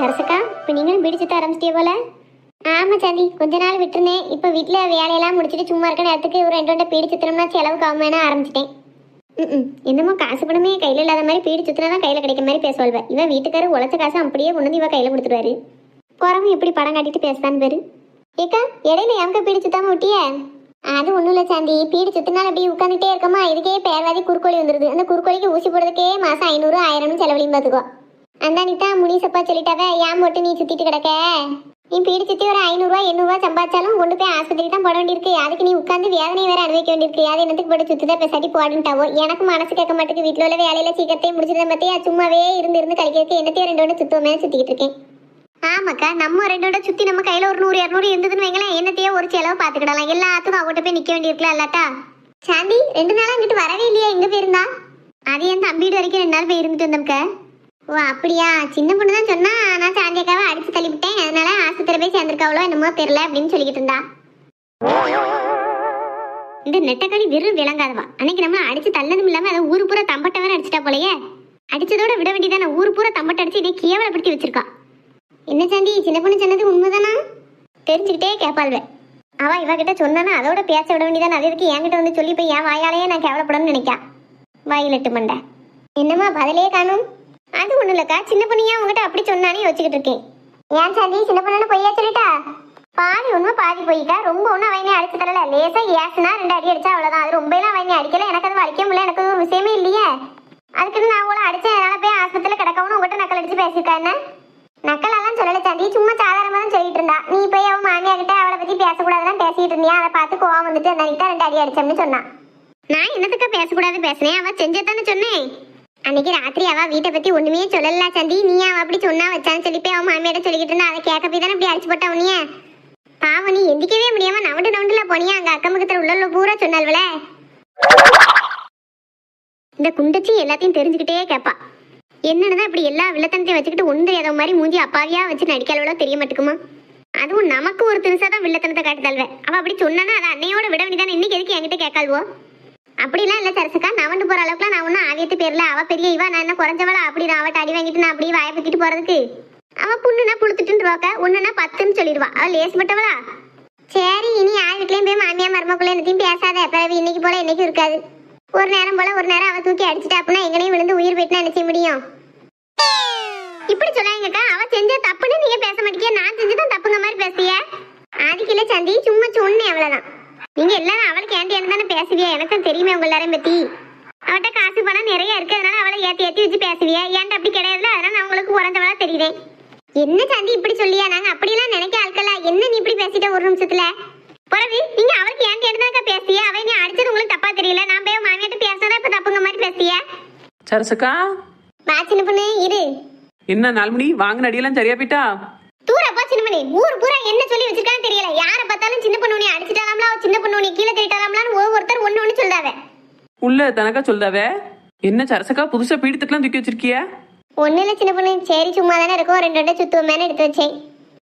சரசுக்கா இப்போ நீங்களும் பிடிச்சிட்டு ஆரம்பிச்சிட்டே போல? ஆமாம் சாந்தி கொஞ்ச நாள் விட்டுருந்தேன். இப்போ வீட்டில் வேலையெல்லாம் முடிச்சுட்டு சும்மா இருக்க நேரத்துக்கு ஒரு ரெண்டு ரெண்டு பீடி சுத்தினோம்னா செலவு காமனா ஆரம்பிச்சிட்டேன். ம் என்னமோ காசு பணமே கையில் இல்லாத மாதிரி பீடி சுத்தினா தான் கையில் கிடைக்க மாதிரி பேசுவாள்வ. இவன் வீட்டுக்காரர் உழைச்ச காசு அப்படியே கொண்டு வந்து இவ கையில் கொடுத்துருவாரு போகிறவங்க எப்படி படம் காட்டிட்டு பேசுதான் பேரு. ஏக்கா இடையில எங்க பீடி சுத்தாம விட்டிய? அது ஒண்ணும் இல்லை சாந்தி. பீடி சுத்தினால அப்படியே உட்காந்துட்டே இருக்கமா? இதுக்கே பேர்வாதி குறுக்கோழி வந்துருது. அந்த குறுக்கோழிக்கு ஊசி போடுறதுக்கே மாதம் ஐநூறு ஆயிரம்னு செலவழியும் பார்த்துக்கோ அந்த முனிசப்பா சொல்லிட்டாவே ஏன் மட்டும் நீ சுத்திட்டு கிடக்க? நீ பீடி சுத்தி ஒரு ஐநூறுரூவா எண்ணூறுவா சம்பாதிச்சாலும் கொண்டு போய் ஆஸ்பத்திரி தான் போட வேண்டியிருக்கு. அதுக்கு நீ உட்காந்து வேதனை வேற அனுபவிக்க வேண்டியிருக்கு. அது என்னத்துக்கு போட்டு சுத்துதா பேசாட்டி போடுன்ட்டாவோ? எனக்கு மனசு கேட்க மாட்டேங்குது வீட்டில் உள்ள வேலையில சீக்கிரத்தையும் முடிச்சிருந்த பார்த்தியா சும்மாவே இருந்து இருந்து கழிக்கிறதுக்கு என்னத்தையும் ரெண்டு ஒன்று சுத்துவோமே சுத்திக்கிட்டு இருக்கேன். ஆமாக்கா நம்ம ரெண்டோட சுத்தி நம்ம கையில ஒரு நூறு இரநூறு இருந்ததுன்னு வைங்களேன். என்னத்தையே ஒரு செலவு பார்த்துக்கிடலாம். எல்லாத்துக்கும் அவட்ட போய் நிக்க வேண்டியிருக்கலாம் இல்லாட்டா சாந்தி ரெண்டு நாளா இங்கிட்டு வரவே இல்லையா? எங்க போயிருந்தா? அது என் தம்பி வரைக்கும் ரெண்டு நாள் போய் இருந்துட்டு வந்தோம்க்கா. ஓ அப்படியா? சின்ன பொண்ணு தான் சொன்னா நான் சாந்தியக்காவை அடிச்சு தள்ளிவிட்டேன். அதனால ஆஸ்பத்திரி போய் சேர்ந்திருக்காவளோ என்னமோ தெரியல அப்படின்னு சொல்லிக்கிட்டு இருந்தா. இந்த நெட்டக்காளி வெறும் விளங்காதவா. அன்னைக்கு நம்ம அடிச்சு தள்ளதும் இல்லாம அதை ஊரு பூரா தம்பட்ட வேற அடிச்சிட்டா போலயே. அடிச்சதோட விட வேண்டியதான? ஊரு பூரா தம்பட்ட அடிச்சு இதை கேவலப்படுத்தி வச்சிருக்கா. என்ன சாந்தி சின்ன பொண்ணு சொன்னது உண்மைதானா? தெரிஞ்சுக்கிட்டே கேப்பாள்வே. அவ இவகிட்ட சொன்னா அதோட பேச விட வேண்டியதான்? அது எதுக்கு என்கிட்ட வந்து சொல்லி போய் என் வாயாலேயே நான் கேவலப்படணும்னு நினைக்கா. வாயிலட்டு மண்டை. என்னம்மா பதிலே காணும்? அது ஒண்ணும் இல்லக்கா. சின்ன பொண்ணியா உங்ககிட்ட அப்படி சொன்னானே வச்சுக்கிட்டு இருக்கேன். ஏன் சாந்தி சின்ன பொண்ணு பொய்யா சொல்லிட்டா? பாதி உண்மை பாதி போயிட்டா ரொம்ப ஒன்றும் அவனே அடிச்சு தரல. லேசா ஏசுனா ரெண்டு அடி அடிச்சா அவ்வளவுதான். அது ரொம்ப எல்லாம் அடிக்கல. எனக்கு அது வலிக்க முடியல. எனக்கு ஒரு விஷயமே இல்லையே. அதுக்குன்னு நான் உங்களை அடித்தேன் என்னால் போய் ஆஸ்பத்திரியில் கிடக்கவும் உங்கள்கிட்ட நக்கல் அடிச்சு பேசியிருக்கா என்ன? நக்கலெல்லாம் சொல்லலை சாந்தி. சும்மா சாதாரணமாக தான் சொல்லிட்டு இருந்தா. நீ போய் அவன் மாமியா கிட்ட அவளை பத்தி பேசக்கூடாதுலாம் பேசிட்டு இருந்தியா? அதை பார்த்து கோவம் வந்துட்டு அந்த ரெண்டு அடி அடிச்சோம்னு சொன்னான் நான் என்னத்துக்கு பேசக்கூடாது பேசினேன்? அவன் செஞ்சதானே சொன்னேன். அன்னைக்கு ராத்திரி அவ வீட்டை பத்தி ஒண்ணுமே சொல்லல சந்தி. நீ அவ அப்படி சொன்னா வச்சான்னு சொல்லி போய் அவன் மாமியார சொல்லிக்கிட்டு இருந்தா. அதை கேட்க போய் தானே இப்படி அடிச்சு போட்டா உனிய பாவம் நீ எந்திக்கவே முடியாம நவண்டு நவண்டுல போனியா? அங்க அக்கம் பக்கத்துல உள்ள பூரா சொன்னால்வல இந்த குண்டச்சி எல்லாத்தையும் தெரிஞ்சுக்கிட்டே கேட்பா என்னன்னு இப்படி எல்லா வில்லத்தனத்தையும் வச்சுக்கிட்டு ஒன்று ஏதோ மாதிரி மூஞ்சி அப்பாவியா வச்சு நடிக்காளவளோ தெரிய மாட்டுக்குமா அதுவும் நமக்கு ஒரு தினுசா தான் வில்லத்தனத்தை காட்டுதல்வே அவ அப்படி சொன்னா அதை அன்னையோட விட வேண்டியதானே? இன்னைக்கு எதுக்கு என்கிட்ட கேட்காள்வோ? அப்படிலாம் இல்ல சரசுக்கா. நவண்டு போற அளவுக்குலாம் நான் ஒன்றும் ஆவியத்து பேரில் அவ பெரிய இவா. நான் என்ன குறைஞ்சவளா? அப்படி நான் அவட்ட அடி வாங்கிட்டு நான் அப்படியே வாயை பத்திட்டு போறதுக்கு. அவ புண்ணுனா புளுத்துட்டுன்னு ஒன்றுனா பத்துன்னு சொல்லிடுவா. அவள் லேசுப்பட்டவளா சரி இனி யார் வீட்லேயும் போய் மாமியா மருமக்குள்ள என்னத்தையும் பேசாத. பிறகு இன்னைக்கு போல என்னைக்கும் இருக்காது. ஒரு நேரம் போல ஒரு நேரம் அவ தூக்கி அடிச்சிட்டா அப்படின்னா எங்களையும் விழுந்து உயிர் போயிட்டுனா என்ன செய்ய முடியும்? இப்படி சொல்லாங்கக்கா அவ செஞ்ச தப்புன்னு நீங்க பேச மாட்டீங்க. நான் செஞ்சதான் தப்புங்க மாதிரி பேசிய ஆதிக்கில சந்தி சும்மா சொன்னேன் அவ்வளவுதான். நீங்க எல்லாரும் அவளுக்கு ஏன்டி தானே பேசுவியா? எனக்கு தான் தெரியுமே உங்க எல்லாரையும் பத்தி. அவட்ட காசு பணம் நிறைய இருக்கு அதனால அவளை ஏத்தி ஏத்தி வச்சு பேசுவியா? ஏன்டா அப்படி கிடையாதுல? அதனால நான் உங்களுக்கு உறந்தவளா தெரியுறேன் என்ன சந்தி இப்படி சொல்லியா? நாங்க அப்படியெல்லாம் நினைக்க ஆட்கள என்ன நீ இப்படி பேசிட்ட ஒரு நிமிஷத்துல? பிறகு நீங்க அவளுக்கு ஏன்டி தானக்கா பேசிய? அவ நீ அடிச்சது உங்களுக்கு தப்பா தெரியல. நான் போய் மாமியாட்ட பேசினதா இப்ப தப்புங்க மாதிரி பேசிய? சரசக்கா? வா சின்ன பொண்ணு இரு. என்ன நாலுமணி? வாங்கின அடியெல்லாம் சரியா போயிட்டா? தூர போ சின்ன பண்ணி. ஊர் பூரா என்ன சொல்லி வச்சிருக்கான்னு தெரியல. யார பார்த்தாலும் சின்ன பொண்ணு அடிச்சிட்டாலாம்ல சின்ன பொண்ணு கீழே தள்ளிட்டாலாம்லான்னு ஒவ்வொருத்தர் ஒண்ணு ஒண்ணு சொல்றாவ. உள்ள தனக்கா சொல்தாவே என்ன சரசக்கா புதுசா பீடித்துக்கெல்லாம் தூக்கி வச்சிருக்கிய? ஒண்ணு இல்ல சின்ன பொண்ணு. சரி சும்மா தானே இருக்கும். ரெண்டு ரெண்டு சுத்துவமேனு எடுத்து வச்சேன்.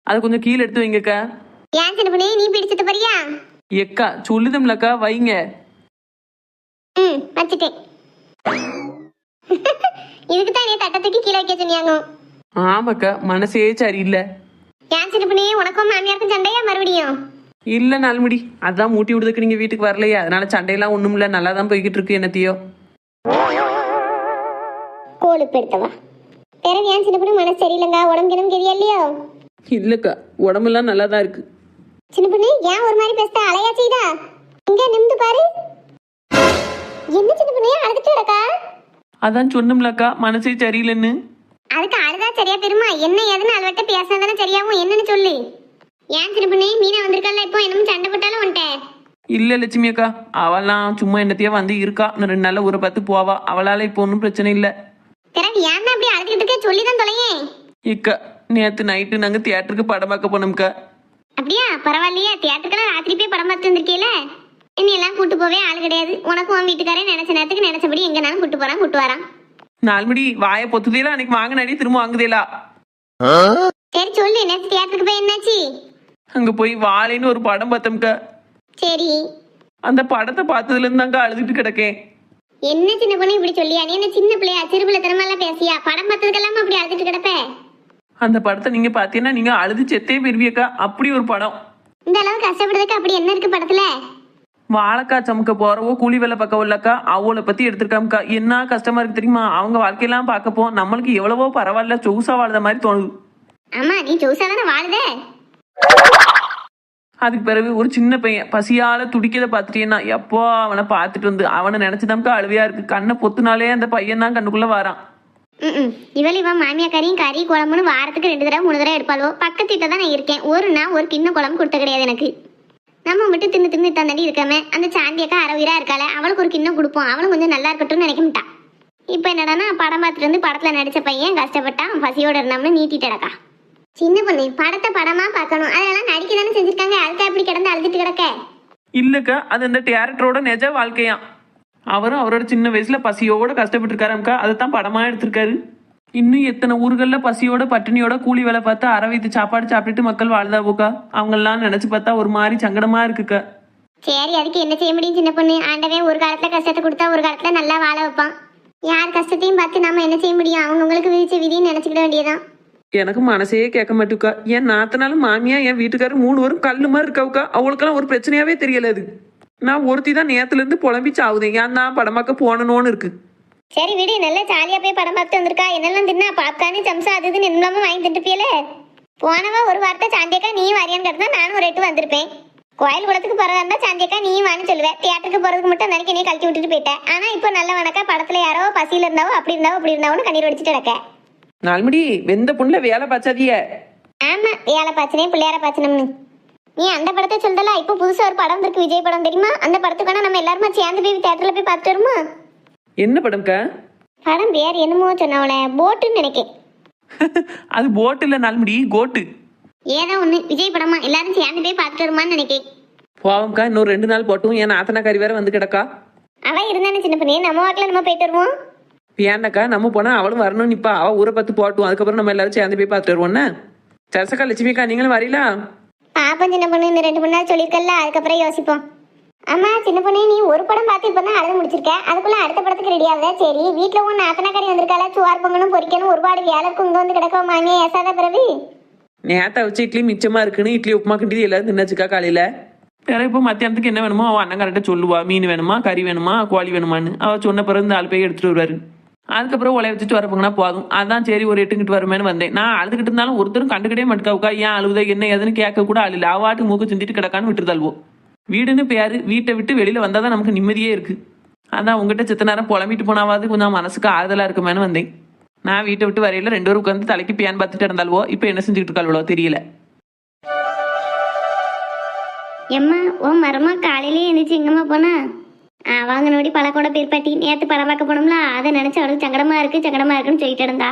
அதை கொஞ்சம் கீழே எடுத்து வைங்கக்கா. ஏன் சின்ன பொண்ணு? நீ பிடிச்சது பாரியா எக்கா சொல்லுதும்லக்கா வைங்க. ம் வச்சுட்டேன். இதுக்கு தான் நீ தட்டை தூக்கி கீழே வைக்க சொன்னியாங்க. ஆமாக்கா மனசே சரியில்லை. ஏன் சின்ன பொண்ணு உனக்கும் மாமியாருக்கும் சண்டையா மறுபடியும்? இல்ல நாலுமடி. அதான் மூட்டி விடுறதுக்கு நீங்க வீட்டுக்கு வரலையே. அதனால சண்டையெல்லாம் ஒண்ணும் இல்ல. நல்லா தான் போய்கிட்டு இருக்கு என்னத்தையோ. கோலுப்பு எடுத்தவா பிறகு ஏன் சின்ன பொண்ணு மனசு சரியில்லைங்க? உடம்பு கிணம் கெதியா இல்லையோ? இல்லக்கா உடம்பெல்லாம் நல்லா தான் இருக்கு. சின்ன பொண்ணு ஏன் ஒரு மாதிரி பேசுற அலையா செய்தா? இங்க நிமிந்து பாரு. என்ன சின்ன பொண்ணு? அழுதுட்டு அதான் சொன்னோம்லக்கா மனசே சரியில்லைன்னு. அதுக்கு அழுதா சரியா பெருமா என்ன ஏதுன்னு அழுவட்ட பேசினதானே சரியாவும் என்னன்னு சொல்லு. ஏன் பொண்ணு? மீனா வந்திருக்கல இப்போ? என்னமோ சண்டை போட்டாலும் உன்ட்ட இல்ல லட்சுமி அக்கா அவளாம் சும்மா என்னத்தையோ வந்து இருக்கா. இன்னும் ரெண்டு நாள்ல ஊரை பார்த்து போவா. அவளால இப்போ ஒன்றும் பிரச்சனை இல்லை. பிறகு ஏன் தான் அப்படி அழுதுகிட்டு இருக்க? சொல்லி தான் தொலையேன் இக்கா நேத்து நைட்டு நாங்க தியேட்டருக்கு படம் பார்க்க போனோம்க்கா அப்படியா? பரவாயில்லையா. தியேட்டருக்கெல்லாம் ராத்திரி போய் படம் பார்த்து வந்திருக்கீல? என்னை எல்லாம் கூட்டு போவே ஆள் கிடையாது. உனக்கும் உன் வீட்டுக்காரே நினைச்ச நேரத்துக்கு நினைச்சபடி எங்கனாலும் கூட்டு போறான் கூட்டு வரான். நாலுமடி வாயை பொத்துதேலா அன்னைக்கு வாங்கினாடி திரும்ப வாங்குதேலா. சரி சொல்லு நேற்று தியேட்டருக்கு போய் என்னாச்சு? அங்க போய் வாழைன்னு ஒரு படம் பார்த்தோம்க்கா சரி. அந்த படத்தை பார்த்ததுல இருந்து தாங்க அழுதுட்டு கிடக்கேன். என்ன சின்ன பொண்ணு இப்படி சொல்லியா? நீ என்ன சின்ன பிள்ளையா? சிறு பிள்ளை திறமெல்லாம் பேசியா? படம் பார்த்ததுக்கெல்லாம் அப்படி அழுதுட்டு கிடப்ப? அந்த படத்தை நீங்க பாத்தீங்கன்னா நீங்க அழுது செத்தே பெறுவியக்கா அப்படி ஒரு படம். இந்த அளவு கஷ்டப்படுறதுக்கு அப்படி என்ன இருக்கு படத்துல? வாழைக்காய் சமைக்க போறவோ கூலி வேலை பார்க்க உள்ளக்கா அவளை பத்தி எடுத்திருக்காமக்கா என்ன கஷ்டமா இருக்கு தெரியுமா? அவங்க வாழ்க்கையெல்லாம் பார்க்க போ நம்மளுக்கு எவ்வளவோ பரவாயில்ல சொகுசா வாழ்ந்த மாதிரி தோணுது. ஆமா நீ ஜோசா தானே வாழுதே அதுக்கு பிறகு ஒரு சின்ன பையன் பசியால துடிக்கத பார்த்துட்டேன்னா எப்போ அவனை பார்த்துட்டு வந்து அவனை நினைச்சுதான்க்கா அழுவையா இருக்கு. கண்ணை பொத்துனாலே அந்த பையன் தான் கண்ணுக்குள்ள வரான். ம் இவள் இவன் மாமியா கறியும் கறி குழம்புன்னு வாரத்துக்கு ரெண்டு தடவை மூணு தடவை எடுப்பாளோ? பக்கத்து வீட்டில் தான் நான் இருக்கேன். ஒரு நாள் ஒரு கிண்ண குழம்பு கொடுத்த கிடையாது எனக்கு. நம்ம மட்டும் தின்னு தின்னு தந்தாண்டி இருக்காம அந்த சாந்தியக்கா அறவீரா இருக்காள அவளுக்கு ஒரு கிண்ணம் கொடுப்போம் அவளும் கொஞ்சம் நல்லா இருக்கட்டும்னு நினைக்க மாட்டான் இப்போ என்னடான்னா படம் பார்த்துட்டு வந்து படத்தில் நடித்த பையன் கஷ்டப்பட்டான் பசியோட இருந்தாம்னு நீட்டிட்டடக்கா. சின்ன பொண்ணு படத்தை படமா பார்க்கணும். அதெல்லாம் நடிக்க தானே செஞ்சிருக்காங்க. அதுக்கு அப்படி கிடந்து அழுதுட்டு கிடக்க? இல்லைக்கா அது அந்த டேரக்டரோட நெஜ வாழ்க்கையா அவரும் அவரோட சின்ன வயசுல பசியோட கஷ்டப்பட்டு இருக்காருக்கா அதை தான் படமா எடுத்திருக்காரு. இன்னும் எத்தனை ஊர்கள்ல பசியோட பட்டினியோட கூலி வேலை பார்த்து அரை வைத்து சாப்பாடு சாப்பிட்டுட்டு மக்கள் வாழ்தாவோக்கா அவங்கெல்லாம் நினைச்சு பார்த்தா ஒரு மாதிரி சங்கடமா இருக்குக்கா. சரி அதுக்கு என்ன செய்ய முடியும் சின்ன பொண்ணு? ஆண்டவன் ஒரு காலத்துல கஷ்டத்தை கொடுத்தா ஒரு காலத்துல நல்லா வாழ வைப்பான். யார் கஷ்டத்தையும் பார்த்து நம்ம என்ன செய்ய முடியும்? அவங்கவுங்களுக்கு விதிச்ச விதின்னு நினைச்சுக்கிட வேண்டியதான் எனக்கு மனசே கேட்க மாட்டுக்கா. என் நாத்தனாலும் மாமியா என் வீட்டுக்காரர் மூணு பேரும் கல்லு மாதிரி இருக்காவுக்கா. அவங்களுக்கெல்லாம் ஒரு பிரச்சனையாவே தெரியல அது. நான் ஒருத்தி தான் நேத்துல இருந்து புலம்பி சாவுதேன் ஏன் தான் படமாக்க போனணும்னு இருக்கு. சரி விடு நல்லா ஜாலியா போய் படம் பார்த்துட்டு வந்திருக்கா. என்னெல்லாம் தின்னா பாப்கார்னு சம்சா அது இதுன்னு என்னமோ வாங்கி திட்டுப்பியலே போனவா ஒரு வார்த்தை சாந்தியக்கா நீயும் வரியான்னு கிடந்தா நானும் ஒரு எட்டு வந்திருப்பேன். கோயில் குளத்துக்கு போறதா இருந்தா சாந்தியக்கா நீயும் வான்னு சொல்லுவேன் தியேட்டருக்கு போறதுக்கு மட்டும் அந்த நீ கழட்டி விட்டுட்டு போயிட்டேன் ஆனா இப்போ நல்ல வணக்கா படத்துல யாரோ பசியில இருந்தாவோ அப்படி இருந்தாவோ அப்படி இருந்தாவோன்னு கண்ணீர் வடிச்சிட்டு கிடக்க. நாள்மடி வெந்த புண்ணுல வேலை பாச்சாதிய ஆமா வேலை பாச்சனே பிள்ளையார பாச்சனம்னு நீ அந்த படத்தை சொல்றல இப்போ புதுசா ஒரு படம் இருக்கு விஜய் படம் தெரியுமா? அந்த படத்துக்கான நம்ம எல்லாருமா சேர்ந்து போய் தியேட்டர்ல போய் பார்த்துட்டு வருமா? என்ன படம்க்கா? படம் பேர் என்னமோ சொன்னவள போட்டுன்னு நினைக்கேன். அது போட்டு இல்ல நாள்மடி கோட்டு. ஏதோ ஒண்ணு விஜய் படமா? எல்லாரும் சேர்ந்து போய் பார்த்துட்டு வருமான்னு நினைக்கேன். போவோம்க்கா இன்னொரு ரெண்டு நாள் போட்டும். என் நாத்தனாக்காரி வேற வந்து கிடக்கா. அவ இருந்தானே சின்ன பண்ணி. நம்ம வாக்கில் நம்ம போயிட்டு வருவோம். ஏன்னாக்கா நம்ம போனா அவளும் வரணும் நிப்பா. அவ ஊரை பத்து போட்டும். அதுக்கப்புறம் நம்ம எல்லாரும் சேர்ந்து போய் பார்த்துட்டு வருவோம்னா சரசக்கா லட்சுமிக்கா நீங்களும் வரீங்களா? பாப்போம் சின்ன பொண்ணு. இன்னும் ரெண்டு மூணு நாள் சொல்லியிருக்கல அதுக்கப்புறம் யோசிப்போம். ஆமா சின்ன பொண்ணு நீ ஒரு படம் பார்த்து இப்போ தான் அழுது முடிச்சிருக்க? அதுக்குள்ள அடுத்த படத்துக்கு ரெடி ஆகுதா? சரி வீட்டில் உன் நாத்தனாக்காரி வந்திருக்காளா? சுவார் பொங்கணும் பொரிக்கணும் ஒருபாடு வேலை இருக்கும் இங்கே வந்து கிடக்க மாமியா ஏசாத பிறகு நேத்த வச்சு இட்லி மிச்சமா இருக்குன்னு இட்லி உப்புமா கிண்டி எல்லாரும் தின்னாச்சுக்கா காலையில. வேற இப்போ மத்தியானத்துக்கு என்ன வேணுமோ அவன் அண்ணன் கரெக்டாக சொல்லுவா. மீன் வேணுமா கறி வேணுமா கோழி வேணுமான்னு. அவ சொன்ன பிறகு இந்த ஆள் போய் எடுத்துட்டு வருவாரு. அதுக்கப்புறம் உலைய வச்சுட்டு வரப்போங்கன்னா போதும். அதான் சரி ஒரு எட்டுக்கிட்டு வருமேன்னு வந்தேன். நான் அழுதுகிட்டு இருந்தாலும் ஒருத்தரும் கண்டுக்கிட்டே மாட்டுக்காவுக்கா ஏன் அழுகுதா என்ன ஏதுன்னு கேட்க கூட அழுல அவாட்டு மூக்கு சிந்திட்டு கிடக்கான்னு விட்டுருதாள்வோ. வீடுன்னு பேர் வீட்டை விட்டு வெளியில வந்தாதான் நமக்கு நிம்மதியே இருக்கு. அதான் உங்ககிட்ட சித்த நேரம் புலம்பிட்டு போனாவது கொஞ்சம் மனசுக்கு ஆறுதலா இருக்குமேன்னு வந்தேன். நான் வீட்டை விட்டு வரையில ரெண்டு பேரும் உட்காந்து தலைக்கு பியான் பார்த்துட்டு இருந்தாலுவோ இப்போ என்ன செஞ்சுக்கிட்டு இருக்காள்வோ தெரியல. எம்மா ஓ மரமா காலையிலே எழுந்திரிச்சு எங்கம்மா போனா? வாங்க நோடி பழக்கோட பேர்பாட்டி. நேற்று படம் பார்க்க போனோம்ல அதை நினச்சி அவளுக்கு சங்கடமா இருக்கு சங்கடமா இருக்குன்னு சொல்லிட்டு இருந்தா.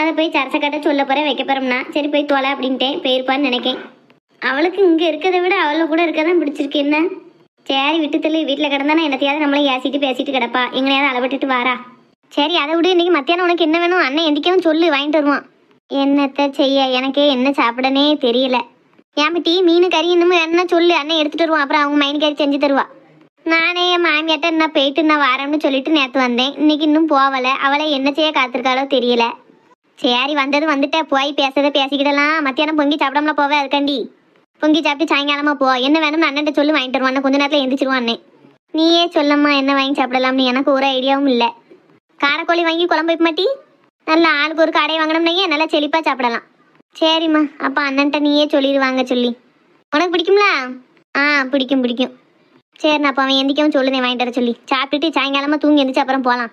அதை போய் சரசக்கட்ட சொல்ல போறேன் வைக்க போறோம்னா. சரி போய் தொலை அப்படின்ட்டேன் போயிருப்பான்னு நினைக்கேன். அவளுக்கு இங்கே இருக்கிறத விட அவளை கூட இருக்க தான் பிடிச்சிருக்கு. என்ன? சரி விட்டு தள்ளி வீட்டில் கிடந்தானா என்னத்தையாவது நம்மளை ஏசிட்டு பேசிட்டு கிடப்பா. எங்கனையாவது அளவிட்டுட்டு வாரா. சரி அதை விடு. இன்னைக்கு மத்தியானம் உனக்கு என்ன வேணும்? அண்ணன் எந்திக்கவும் சொல்லு வாங்கிட்டு வருவான். என்னத்த செய்ய? எனக்கே என்ன சாப்பிடனே தெரியல. ஏமிட்டி மீன் கறி இன்னமும் என்ன சொல்லு. அண்ணன் எடுத்துட்டு வருவான். அப்புறம் அவங்க மைன் கறி செஞ்சு தருவா. நானே என் மாமியாட்ட என்ன போயிட்டு நான் வரேன்னு சொல்லிட்டு நேற்று வந்தேன். இன்னைக்கு இன்னும் போகலை அவளை என்ன செய்ய காத்திருக்காளோ தெரியல. சரி வந்தது வந்துட்டேன் போய் பேசுறத பேசிக்கிடலாம். மத்தியானம் பொங்கி சாப்பிடாமல போவே அதுக்காண்டி. பொங்கி சாப்பிட்டு சாயங்காலமாக போ. என்ன வேணும்னு அண்ணன்ட்ட சொல்லி வாங்கிட்டு வருவான். கொஞ்ச நேரத்தில் எந்திரிச்சிருவான் நீயே சொல்லம்மா என்ன வாங்கி சாப்பிடலாம்னு. எனக்கு ஒரு ஐடியாவும் இல்லை. காரக்கோழி வாங்கி குழம்பு வைக்க மாட்டி நல்லா ஆளுக்கு ஒரு கடையை வாங்கினோம்னா நல்லா செழிப்பாக சாப்பிடலாம். சரிம்மா அப்போ அண்ணன்ட்ட நீயே சொல்லிடுவாங்க சொல்லி. உனக்கு பிடிக்கும்ல? ஆ பிடிக்கும் பிடிக்கும். சரி நான் அப்போ அவன் எந்திக்கவும் சொல்லுதேன் வாங்கிட்டு வர சொல்லி. சாப்பிட்டுட்டு சாயங்காலமாக தூங்கி எந்திரிச்சு அப்புறம் போகலாம்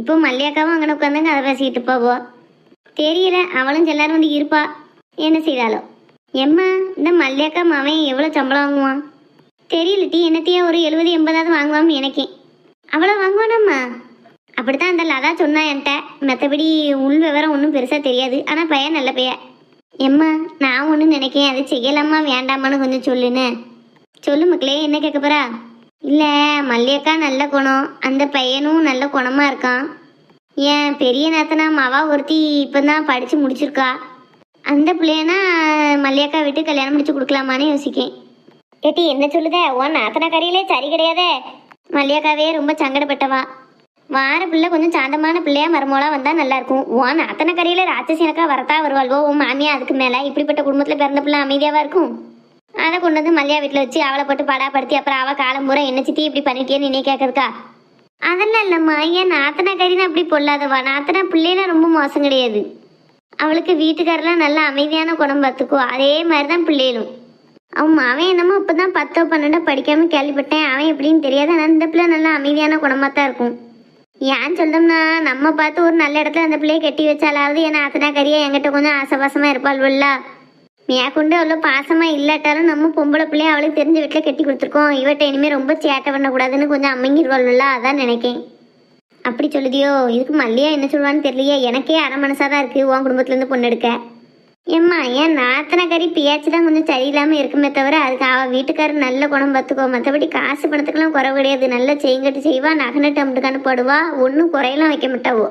இப்போ மல்லியாக்காவும் அங்கே உட்காந்து அதை பேசிக்கிட்டு போவோம் தெரியல அவளும் எல்லாரும் வந்து இருப்பா. என்ன செய்தாலும். எம்மா இந்த மல்லியக்கா மாவன் எவ்வளோ சம்பளம் வாங்குவான்? தெரியல டீ என்னத்தையே ஒரு எழுபது எண்பதாவது வாங்குவான்னு நினைக்கேன். அவ்வளோ வாங்குவானம்மா? அப்படித்தான் அந்த லதா சொன்னா என்கிட்ட. மற்றபடி உள் விவரம் ஒன்றும் பெருசாக தெரியாது. ஆனால் பையன் நல்ல பையன். எம்மா நான் ஒன்று நினைக்கேன். அது செய்யலாமா வேண்டாமான்னு கொஞ்சம் சொல்லுன்னு. சொல்லு மக்களே என்ன கேட்க போறா? இல்லை மல்லியக்கா நல்ல குணம். அந்த பையனும் நல்ல குணமா இருக்கான். ஏன் பெரிய நாத்தனா மாவா ஒருத்தி இப்போ தான் படித்து முடிச்சிருக்கா. அந்த பிள்ளையனா மல்லியக்கா விட்டு கல்யாணம் முடிச்சு கொடுக்கலாமான்னு யோசிக்கேன். ஏட்டி என்ன சொல்லுத? உன் நாத்தனா கறியிலே சரி கிடையாதே? மல்லியக்காவே ரொம்ப சங்கடப்பட்டவா. வார பிள்ளை கொஞ்சம் சாந்தமான பிள்ளையா மருமோளா வந்தா நல்லா இருக்கும் உன் அத்தனை கரையில ராட்சசி எனக்கா வரத்தா வருவாள்வோ? உன் மாமியா அதுக்கு மேல இப்படிப்பட்ட குடும்பத்துல பிறந்த பிள்ளை அமைதியாவா இருக்கும்? அதை கொண்டு வந்து மல்லியா வீட்டுல வச்சு அவளை போட்டு படாப்படுத்தி அப்புறம் அவ காலம் பூரா என்ன சித்தி இப்படி பண்ணிட்டியேன்னு நீ கேட்கறதுக்கா? அதெல்லாம் இல்லம்மா. ஏன் நாத்தனா கறி அப்படி பொல்லாதவா? நாத்தனா பிள்ளைலாம் ரொம்ப மோசம் கிடையாது. அவளுக்கு வீட்டுக்காரெல்லாம் நல்ல அமைதியான குணம் பார்த்துக்கோ அதே மாதிரி தான் பிள்ளைகளும். அவன் அவன் என்னமோ இப்பதான் பத்தோ பன்னெண்டோ படிக்காம கேள்விப்பட்டேன். அவன் எப்படின்னு தெரியாது. ஆனால் இந்த பிள்ளை நல்லா அமைதியான குணமாக தான் இருக்கும். ஏன் சொல்றோம்னா நம்ம பார்த்து ஒரு நல்ல இடத்துல அந்த பிள்ளைய கட்டி வச்சாலாவது ஏன்னா அத்தனை கறியா என்கிட்ட கொஞ்சம் ஆசபாசமா இருப்பாள்வல்ல மேற்கொண்டு அவ்வளோ பாசமா இல்லாட்டாலும் நம்ம பொம்பளை பிள்ளைய அவளுக்கு தெரிஞ்ச வீட்டில் கட்டி கொடுத்துருக்கோம். இவட்ட இனிமேல் ரொம்ப சேட்டை பண்ணக்கூடாதுன்னு கொஞ்சம் அம்மங்கிடுவாள்வல்ல அதான் நினைக்கேன். அப்படி சொல்லுதியோ? இதுக்கு மல்லியா என்ன சொல்லுவான்னு தெரியலையே. எனக்கே அரை மனசாக தான் இருக்குது உன் குடும்பத்துலேருந்து பொண்ணு எடுக்க. ஏம்மா ஏன் நாத்தனை கறி பியாச்சு தான் கொஞ்சம் சரியில்லாமல் இருக்குமே தவிர அதுக்கு அவள் வீட்டுக்காரர் நல்ல குணம் பார்த்துக்கோ மற்றபடி காசு பணத்துக்கெல்லாம் குறை கிடையாது. நல்ல செய்யங்கட்டு செய்வா நகனட்டு அம்பிட்டுக்கான போடுவா. ஒன்றும் குறையெல்லாம் வைக்க மாட்டாவோ.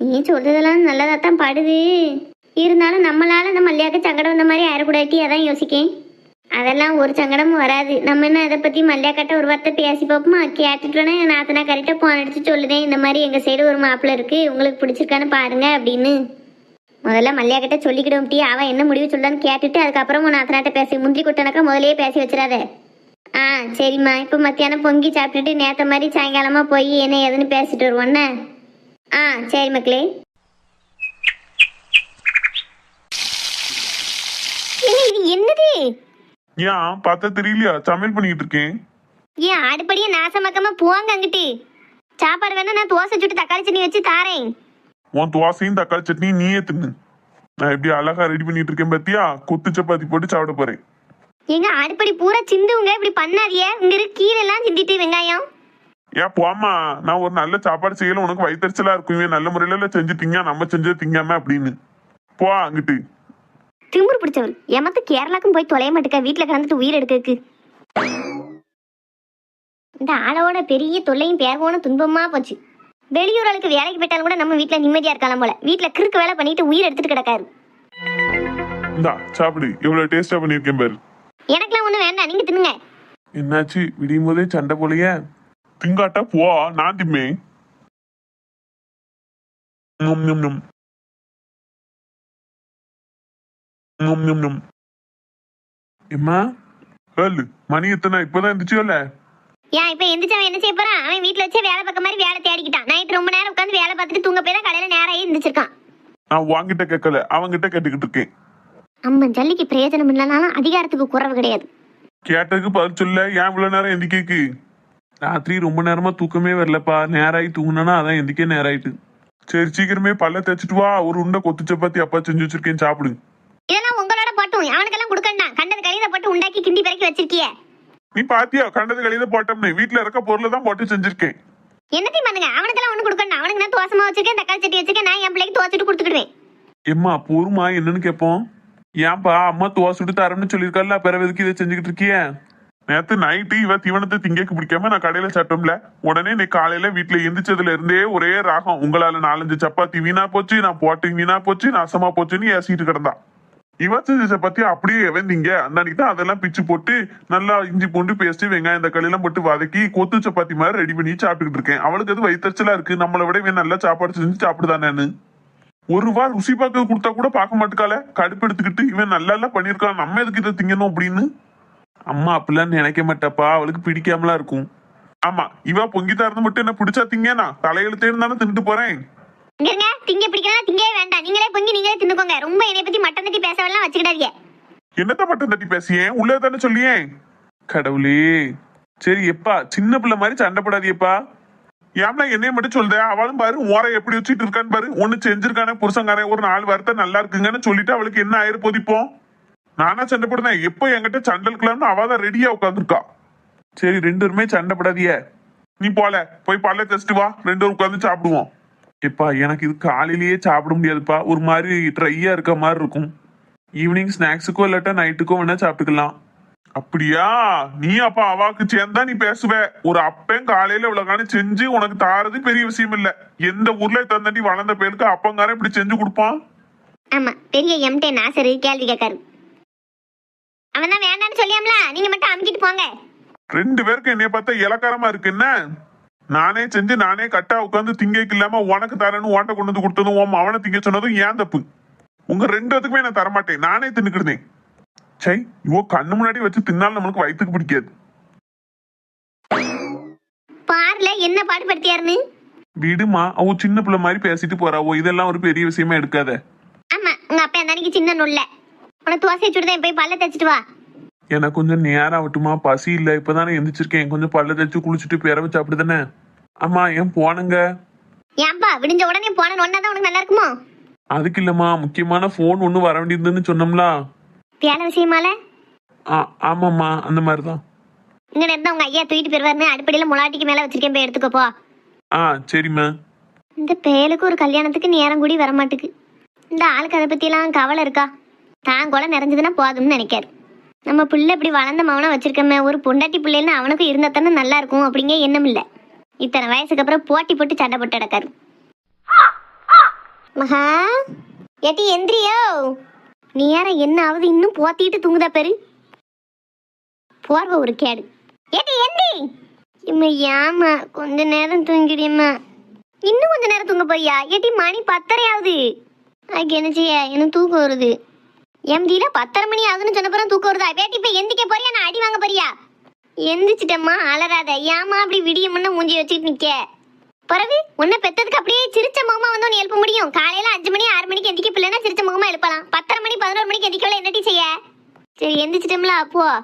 நீ சொல்றதெல்லாம் நல்லதாக தான் படுது. இருந்தாலும் நம்மளால அந்த மல்லியாக்கு சங்கடம் வந்த மாதிரி ஆயிடக்கூடாட்டி அதான் யோசிக்கேன். அதெல்லாம் ஒரு சங்கடமும் வராது. நம்ம என்ன இதை பற்றி மல்லியாக்கிட்ட ஒரு வார்த்தை பேசி பார்ப்போமா? கேட்டுட்டோன்னே நாத்தனா கரெக்டாக போன் அடிச்சு சொல்லுதேன் இந்த மாதிரி எங்கள் சைடு ஒரு மாப்பிள்ளை இருக்குது உங்களுக்கு பிடிச்சிருக்கான்னு பாருங்க அப்படின்னு. முதல்ல மல்லியா கிட்ட சொல்லிக்கிடும் டீ அவன் என்ன முடிவு சொல்லான்னு கேட்டுட்டு அதுக்கப்புறம் உன் நாத்தனாட்ட பேசி முந்திரி கொட்டனாக்கா முதலே பேசி வச்சிடாத. ஆ சரிம்மா. இப்போ மத்தியானம் பொங்கி சாப்பிட்டுட்டு நேற்ற மாதிரி சாயங்காலமா போய் என்ன எதுன்னு பேசிட்டு வருவோன்னே ஆ சரி மக்களே. என்ன என்னது? ஏன்? பார்த்தா தெரியலையா? சமையல் பண்ணிக்கிட்டு இருக்கேன். ஏன் அடுப்படியே நாசமாக்காம போங்க அங்கிட்டு. சாப்பாடு வேணா நான் தோசை சுட்டு தக்காளி சட்னி வச்சு தாரேன். உன் துவாசையும் தக்காளி சட்னியும் நீயே தின்னு. நான் எப்படி அழகா ரெடி பண்ணிட்டு இருக்கேன் பாத்தியா? கொத்து சப்பாத்தி போட்டு சாப்பிட போறேன். எங்க அடுப்படி பூரா சிந்துவுங்க இப்படி பண்ணாதியே இங்க இருக்கு கீரை எல்லாம் சிந்திட்டு வெங்காயம். ஏன் போமா நான் ஒரு நல்ல சாப்பாடு செய்யல உனக்கு வயிற்றுச்சலா இருக்கும். நல்ல முறையில செஞ்சு திங்க நம்ம செஞ்சது திங்காம அப்படின்னு. போ அங்கிட்டு. திமிரு பிடிச்சவர் எமத்து கேரளாக்கும் போய் தொலைய மாட்டுக்க வீட்டுல கிடந்துட்டு உயிர் எடுக்கிறதுக்கு. இந்த ஆளோட பெரிய தொல்லையும் பேர்வோன துன்பமா போச்சு. வெளியூர் ஆளுக்கு வேலைக்கு போயிட்டாலும் கூட நம்ம வீட்டுல நிம்மதியா இருக்கலாம் போல. வீட்டுல கிறுக்கு வேலை பண்ணிட்டு உயிர் எடுத்துட்டு கிடக்காரு. இந்தா சாப்பிடு. இவ்வளவு டேஸ்டா பண்ணிருக்கேன் பாரு. எனக்கெல்லாம் ஒண்ணும் வேண்டாம். நீங்க தின்னுங்க. என்னாச்சு? விடியும் போதே சண்டை போலையே? திங்காட்டா போ நான் திம்மே. எம்மா? ஏழு மணி எத்தனை? இப்பதான் இருந்துச்சுல்ல ஏன் இப்ப எந்திரிச்சு அவன் என்ன செய்ய போறான்? அவன் வீட்டுல வச்சே வேலை பார்க்க மாதிரி வேலை தேடிக்கிட்டான். நைட் ரொம்ப நேரம் உட்காந்து வேலை பார்த்துட்டு தூங்க போய் தான் காலையில நேரம் இருந்துச்சிருக்கான் நான் வாங்கிட்ட கேட்கல. அவங்கிட்ட கேட்டுக்கிட்டு இருக்கேன். அம்மன் ஜல்லிக்கு பிரயோஜனம் இல்லைனாலும் அதிகாரத்துக்கு குறவு கிடையாது. கேட்டதுக்கு பதில் சொல்ல. ஏன் இவ்வளவு நேரம் எந்திக்கேக்கு? ராத்திரி ரொம்ப நேரமா தூக்கமே வரலப்பா. நேராயி தூங்குனா அதான் எந்திக்கே நேராயிட்டு. சரி சீக்கிரமே பல்ல தேய்ச்சிட்டு வா. ஒரு உண்டை கொத்து சப்பாத்தி அப்பா செஞ்சு வச்சிருக்கேன். சாப்பிடு. இதெல்லாம் உங்களோட பட்டும். அவனுக்கெல்லாம் கொடுக்கண்டாம் கண்டது கழித போட்டு உண்டாக்கி கிண்டி பறக்கி வச்சிருக்கிய. நீ பாத்தியா? கண்டது கழித போட்டோம்னு. வீட்டுல இருக்க பொருளை தான் போட்டு செஞ்சிருக்கேன். என்னத்தையும் பண்ணுங்க? அவனுக்கெல்லாம் ஒண்ணு கொடுக்கணும் அவனுக்கு நான் தோசமா வச்சிருக்கேன் தக்காளி சட்டி வச்சிருக்கேன் நான் என் பிள்ளைக்கு தோச்சிட்டு கொடுத்துக்கிடுவேன். எம்மா பொறுமா என்னன்னு கேட்போம் ஏன்பா அம்மா துவா சுட்டு தரேன்னு சொல்லியிருக்கால பிறகு எதுக்கு இதை செஞ்சுக்கிட்டு இருக்கிய? நேத்து நைட்டு இவ தீவனத்தை திங்கக்கு பிடிக்காம நான் கடையில சாப்பிட்டோம்ல. உடனே நீ காலையில வீட்டுல எந்திரிச்சதுல இருந்தே ஒரே ராகம். உங்களால நாலஞ்சு சப்பாத்தி வீணா போச்சு நான் போட்டு வீணா போச்சு நாசமா போச்சுன்னு ஏசிட்டு கிடந்தா. இவ செஞ்ச அப்படியே வெந்தீங்க அன்னைக்கு தான் அதெல்லாம் பிச்சு போட்டு நல்லா இஞ்சி பூண்டு பேஸ்ட் வெங்காயம் தக்காளி எல்லாம் போட்டு வதக்கி கொத்து சப்பாத்தி மாதிரி ரெடி பண்ணி சாப்பிட்டுக்கிட்டு இருக்கேன். அவளுக்கு அது வயிற்றுச்சலா இருக்கு? நம்மளை விட இவன் நல்லா சாப்பாடு செஞ்சு சாப்பிடுதானேன்னு. ஒரு வா ருசி பார்க்க கொடுத்தா கூட பார்க்க மாட்டுக்கால கடுப்பு எடுத்துக்கிட்டு இவன் நல்லா எல்லாம் பண்ணிருக்கான் நம்ம எதுக்கு இதை திங்கணும் அப்படின்னு? அம்மா அப்படிலாம் நினைக்க மாட்டாப்பா. அவளுக்கு பிடிக்காமலாம் இருக்கும். ஆமா இவா பொங்கி தரது மட்டும் என்ன பிடிச்சா திங்கனா? தலையெழுத்தேன்னு தானே தின்னுட்டு போறேன். இங்க இருங்க திங்க பிடிக்கலாம் திங்கவே வேண்டாம். நீங்களே பொங்கி நீங்களே தின்னுக்கோங்க. ரொம்ப என்னை பத்தி மட்டம் தட்டி பேசவெல்லாம் வச்சுக்கிடாதீங்க. என்னத்த மட்டும் தட்டி பேசியே? உள்ளே தானே சொல்லியே? கடவுளே. சரி எப்பா சின்ன பிள்ளை மாதிரி சண்டை போடாதியப்பா. ஏம்னா என்னைய மட்டும் சொல்ற? அவளும் பாரு ஓரை எப்படி வச்சுட்டு இருக்கான்னு பாரு. ஒன்னு செஞ்சிருக்கானே புருஷங்காரன் ஒரு நாலு வார்த்தை நல்லா இருக்குங்கன்னு சொல்லிட்டு அவளுக்கு என்ன ஆயிரு போதிப்போம் நானா சண்டை போடுறேன். எப்போ என்கிட்ட சண்டலுக்கலாம்னு அவ தான் ரெடியா உட்காந்துருக்கா சரி ரெண்டு பேருமே சண்டை போடாதிய நீ போல போய் பல்ல டெஸ்ட் வா. ரெண்டு பேரும் உட்காந்து சாப்பிடுவோம். எப்பா எனக்கு இது காலையிலேயே சாப்பிட முடியாதுப்பா. ஒரு மாதிரி ட்ரையா இருக்க மாதிரி இருக்கும். ஈவினிங் ஸ்நாக்ஸுக்கோ இல்லாட்டா நைட்டுக்கோ வேணா சாப்பிட்டுக்கலாம். அப்படியா? நீ அப்ப அவாக்கு சேர்ந்தா நீ பேசுவ. ஒரு அப்பன் காலையில இவ்வளவு செஞ்சு உனக்கு தாரது பெரிய விஷயம் இல்ல. எந்த ஊர்ல தந்தாண்டி வளர்ந்த பேருக்கு அப்பங்காரன் இப்படி செஞ்சு கொடுப்பான்? ஆமா பெரிய எம்டே நாசரு கேள்வி கேட்காரு. அவன் தான் வேண்டாம்னு சொல்லியாம்ல? நீங்க மட்டும் அமுக்கிட்டு போங்க. ரெண்டு பேருக்கு என்னைய பார்த்தா இலக்காரமா இருக்கு என்ன? நானே செஞ்சு நானே கட்டா உட்காந்து திங்கக்கு இல்லாம உனக்கு தரேன்னு ஓட்ட கொண்டு வந்து கொடுத்ததும் உன் அவனை திங்க சொன்னதும் ஏன் தப்பு? உங்க ரெண்டு பேத்துக்குமே நான் தரமாட்டேன். நானே தின்னுக்கிடுதேன் சை இவோ கண்ணு முன்னாடி வச்சு தின்னாலும் நம்மளுக்கு வயிற்றுக்கு பிடிக்காது. பார்ல என்ன பாடுபடுத்தியாருன்னு? விடுமா அவ சின்ன பிள்ளை மாதிரி பேசிட்டு போறாவோ? இதெல்லாம் ஒரு பெரிய விஷயமா எடுக்காத. ஆமா உங்க அப்பா அன்னைக்கு சின்ன நுள்ள உனக்கு தோசை சுடுதேன் போய் பல்ல தேய்ச்சிட்டு வா. எனக்கு கொஞ்சம் நேரம் ஆகட்டுமா பசி இல்ல. இப்பதானே எந்திரிச்சிருக்கேன். கொஞ்சம் பல்ல தேய்ச்சி குளிச்சுட்டு பிறவு சாப்பிடுதானே அம்மா ஏன் போனங்க ஏன்பா விடிஞ்ச உடனே போன ஒன்னா தான் உனக்கு நல்லா இருக்குமோ? அதுக்கு இல்லம்மா. முக்கியமான போன் ஒண்ணு வர வேண்டியதுன்னு சொன்னோம்ல. வேலை விஷயமால? ஆ ஆமாம்மா. அந்த மாதிரி தான் இங்க இருந்தா உங்க ஐயா தூக்கிட்டு போயிருவாருன்னு அடிப்படையில முளாட்டிக்கு மேல வச்சிருக்கேன். போய் எடுத்துக்கோ போ. ஆ சரிம்மா. இந்த பேலுக்கு ஒரு கல்யாணத்துக்கு நேரம் கூடி வரமாட்டுக்கு. இந்த ஆளுக்கு அதை பத்தியெல்லாம் கவலை இருக்கா? தான் கொலை நிறைஞ்சதுன்னா போதும்னு நினைக்காரு. நம்ம பிள்ளை இப்படி வளர்ந்த மவனை வச்சிருக்கமே ஒரு பொண்டாட்டி பிள்ளைன்னு அவனுக்கும் இருந்தால் தானே நல்லா இருக்கும் அப்படிங்க எண்ணம் இல்லை. இத்தனை வயசுக்கு அப்புறம் போட்டி போட்டு சண்டை போட்டு கிடக்காரு மகா ஏட்டி எந்திரியோ? நீ யார என்ன ஆகுது? இன்னும் போத்திட்டு தூங்குதா பெரு. போர்வ ஒரு கேடு. ஏட்டி எந்திரி இம்மா ஏமா கொஞ்ச நேரம் தூங்கிடியம்மா இன்னும் கொஞ்ச நேரம் தூங்க போய்யா ஏட்டி மணி பத்தரை ஆகுது அதுக்கு என்ன செய்ய எனக்கு தூக்கம் வருது. எம்டியில பத்தரை மணி ஆகுதுன்னு சொன்ன பிறகு தூக்கம் வருதா? வேட்டி போய் எந்திக்க போறியா? நான் அடி வாங்க போறியா? எந்திரிச்சிட்டம்மா அலறாத. ஏமா அப்படி விடிய முன்ன மூஞ்சி வச்சுட்டு நிக்க? பிறகு உன்னை பெத்ததுக்கு அப்படியே சிரிச்ச முகமா வந்து உன்னை எழுப்ப முடியும். காலையில அஞ்சு மணி ஆறு மணிக்கு எந்திக்க பிள்ளைனா சிரிச்ச முகமா எழுப்பலாம். பத்தரை மணி பதினோரு மணிக்கு எந்திக்கல என்னட்டி செய்ய? சரி எந்திரிச்சிட்டோம்ல அப்போ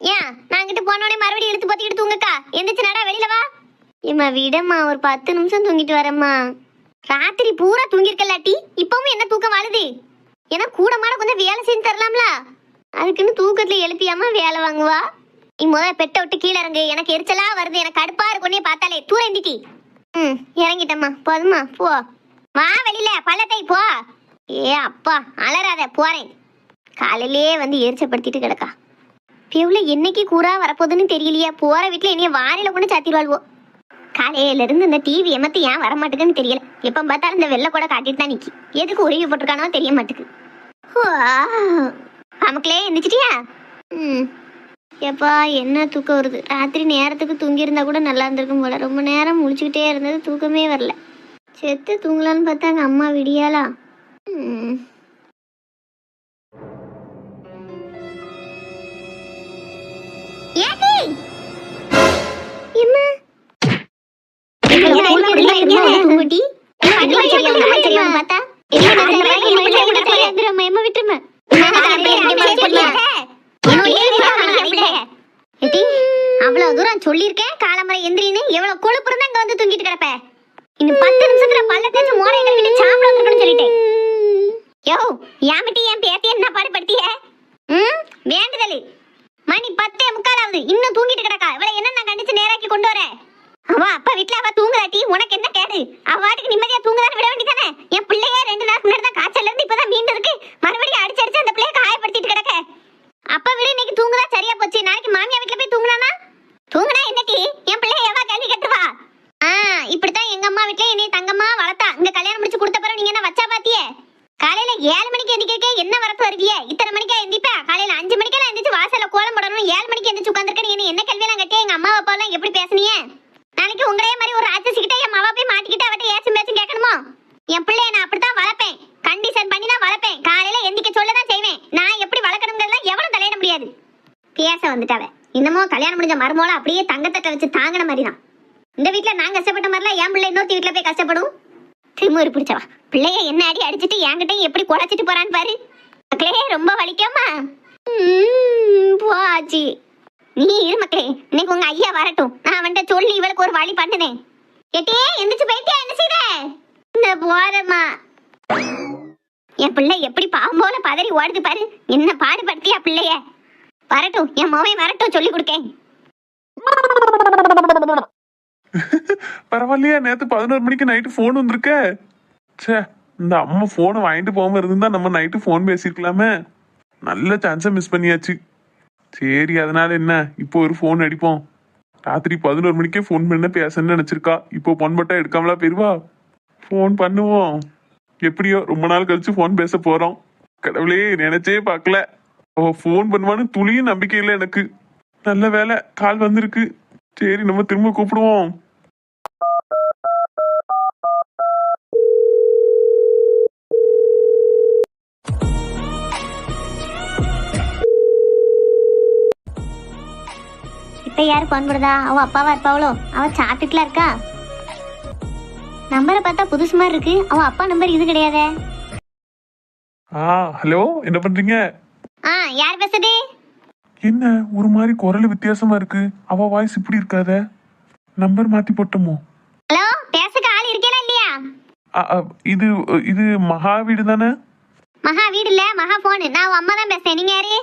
ஏன்? நான் கிட்ட போனோடனே மறுபடியும் எடுத்து பத்திக்கிட்டு தூங்கக்கா? எந்திரிச்சு நடா வெளியில வா. இம்மா விடம்மா ஒரு பத்து நிமிஷம் தூங்கிட்டு வரேம்மா. ராத்திரி பூரா தூங்கிருக்கலாட்டி இப்பவும் என்ன தூக்கம் வாழுது? ஏன்னா கூட மாட கொஞ்சம் வேலை செஞ்சு தரலாம்ல. அதுக்குன்னு தூக்கத்துல எழுப்பியாம வேலை வாங்குவா. நீ முத பெட்டை விட்டு கீழே இறங்கு. எனக்கு எரிச்சலா வருது. எனக்கு கடுப்பா இருக்குன்னே பார்த்தாலே தூர எந்திட்டி ம் இறங்கிட்டம்மா. போதுமா போ. வா வெளியில. பள்ளத்தை போ. ஏ அப்பா. அலறாத. போறேன். காலையிலேயே வந்து எரிச்சப்படுத்திட்டு கிடக்கா. பியூல என்னைக்கு கூறா வரப்போகுதுன்னு தெரியலையா. போற வீட்டுல என்னைய வாரில கொண்டு சாத்திடுவாள்வோ. காலையில இருந்து இந்த டிவி எமத்து ஏன் வர மாட்டேங்குன்னு தெரியல. எப்ப பார்த்தாலும் இந்த வெள்ளை கூட காட்டிட்டு தான் நிக்கி. எதுக்கு உருவி போட்டிருக்கானோ தெரிய மாட்டேங்குது நமக்குள்ளே எந்திரிச்சிட்டியா? ம். எப்பா என்ன தூக்கம் வருது? ராத்திரி நேரத்துக்கு தூங்கியிருந்தா கூட நல்லா இருந்திருக்கும் போல. ரொம்ப நேரம் முழிச்சுக்கிட்டே இருந்தது தூக்கமே வரல. செத்து தூங்கலான்னு பார்த்தாங்க அம்மா விடியாலா ம். ஏடி எம்மா தூங்குடி பார்த்தா அவ்வளவு தூரம் சொல்லியிருக்கேன் காலம்பரை எந்திரின்னு எவ்வளவு கொழுப்பு இருந்தா இங்க வந்து தூங்கிட்டு கிடப்ப இன்னும் பத்து நிமிஷத்துல பல்ல தேய்ச்சி மோரை கழுவிட்டு சாப்பிட வந்துருக்கணும்னு சொல்லிட்டேன் யோ யாமிட்டி என் பேத்தி என்ன பாடுபடுத்திய ம் வேண்டுதல் மணி பத்தே முக்காலாவது இன்னும் தூங்கிட்டு கிடக்கா இவளை என்ன நான் கண்டிச்சு நேராக்கி கொண்டு வரேன் அவ அப்பா வீட்ல அவ தூங்குதாட்டி உனக்கு என்ன கேடு அவ வாட்டுக்கு நிம்மதியா தூங்குதான்னு விட வேண்டியதானே என் பிள்ளையே ரெண்டு நாள் முன்னாடி தான் காய்ச்சல்ல இருந்து இப்பதான் மீண்டு இருக்கு மறுபடியும் அடிச்சு அடிச்சு அந்த பிள்ளைய காயப்படுத்திட்டு கிடக்க அப்ப விட இன்னைக்கு தூங்குதா சரியா போச்சு நாளைக்கு மாமியா வீட்ல போய் தூங்குனானா தூங்குனா என்னட்டி என் பிள்ளைய எவா கேள்வி கட்டுவா ஆ இப்படித்தான் எங்க அம்மா வீட்ல என்னைய தங்கம்மா வளர்த்தா இங்க கல்யாணம் முடிச்சு கொடுத்த பிறகு நீங்க என்ன வச்சா பாத்தியே காலையில ஏழு மணிக்கு எந்திரிக்கே என்ன வரப்பு வருவியே இத்தனை மணிக்கா எந்திப்ப காலையில அஞ்சு மணிக்கெல்லாம் எந்திரிச்சு வாசல்ல கோலம் போடணும் ஏழு மணிக்கு எந்திரிச்சு உட்காந்துருக்க நீ என்ன கல்வியெல்லாம் கட்டியா எங்க அம்மா அப்பா எல்லாம் எப்படி பேசுனீங்க நாளைக்கு உங்களே மாதிரி ஒரு ராட்சசி கிட்ட என் மாவா போய் மாட்டிக்கிட்டு அவட்ட ஏசும் பேசும் கேட்கணுமோ என் பிள்ளைய நான் அப்படித்தான் வளர்ப்பேன் கண்டிஷன் பண்ணி தான் வளர்ப்பேன் காலையில எந்திக்க சொல்ல தான் செய்வேன் நான் எப்படி வளர்க்கணுங்கிறதெல்லாம் எவ்வளவு தலையிட முடியாது பேச வந்துட்டாவ இன்னமும் கல்யாணம் முடிஞ்ச மருமோல அப்படியே தங்கத்தட்டை வச்சு தாங்கின மாதிரி தான் இந்த வீட்ல நான் கஷ்டப்பட்ட மாதிரிலாம் என் பிள்ளை இன்னொரு வீட்டில் போய் கஷ்டப்படும்? திமுரு பிடிச்சவா. பிள்ளைய என்ன அடி அடிச்சிட்டு என்கிட்டயும் எப்படி குழச்சிட்டு போறான்னு பாரு. மக்களே ரொம்ப வலிக்காமா? போச்சு நீ இரு மக்களே இன்னைக்கு உங்க ஐயா வரட்டும். நான் அவன்கிட்ட சொல்லி இவளுக்கு ஒரு வழி பண்ணுனேன் கேட்டே எந்திரிச்சு போயிட்டே என்ன செய்த? இந்த போறமா என் பிள்ளை எப்படி பாவம் போல பதறி ஓடுது பாரு. என்ன பாடுபடுத்தியா பிள்ளைய? வரட்டும் என் மோவை வரட்டும் சொல்லி கொடுக்கேன். பரவாயில்லையா நேத்து பதினோரு மணிக்கு நைட்டு ஃபோன் வந்திருக்க. ச்சே இந்த அம்மா ஃபோனை வாங்கிட்டு போகாம இருந்தா நம்ம நைட்டு ஃபோன் பேசிருக்கலாமே நல்ல சான்ஸை மிஸ் பண்ணியாச்சு. சரி அதனால என்ன? இப்போ ஒரு ஃபோன் அடிப்போம். ராத்திரி பதினோரு மணிக்கே ஃபோன் பண்ண பேசணும்னு நினச்சிருக்கா. இப்போ பொன் பட்டா எடுக்காமலா போயிருவா? ஃபோன் பண்ணுவோம். எப்படியோ ரொம்ப நாள் கழிச்சு ஃபோன் பேச போறோம். கடவுளே நினைச்சே பார்க்கல. அவ ஃபோன் பண்ணுவான்னு துளியும் நம்பிக்கை இல்லை எனக்கு. நல்ல வேலை கால் வந்திருக்கு. சரி நம்ம திரும்ப கூப்பிடுவோம். இப்ப யாரு போன் பண்ணுதா அவ அப்பாவா இருப்பாவளோ? அவ சாப்பிட்டுட்டுல இருக்கா? நம்பரை பார்த்தா புதுசு மாதிரி இருக்கு. அவ அப்பா நம்பர் இது கிடையாதே. ஆ ஹலோ என்ன பண்றீங்க? ஆ யார் பேசுறது? என்ன ஒரு மாதிரி குரல் வித்தியாசமா இருக்கு. அவ வாய்ஸ் இப்படி இருக்காத. நம்பர் மாத்தி போட்டோமோ? ஹலோ பேசுக்கு ஆள் இருக்கேனா இல்லையா? இது இது மகா வீடு தானே மகா வீடு இல்ல மகா போன் நான் உன் அம்மா தான் பேசுறேன். நீங்க யாரு?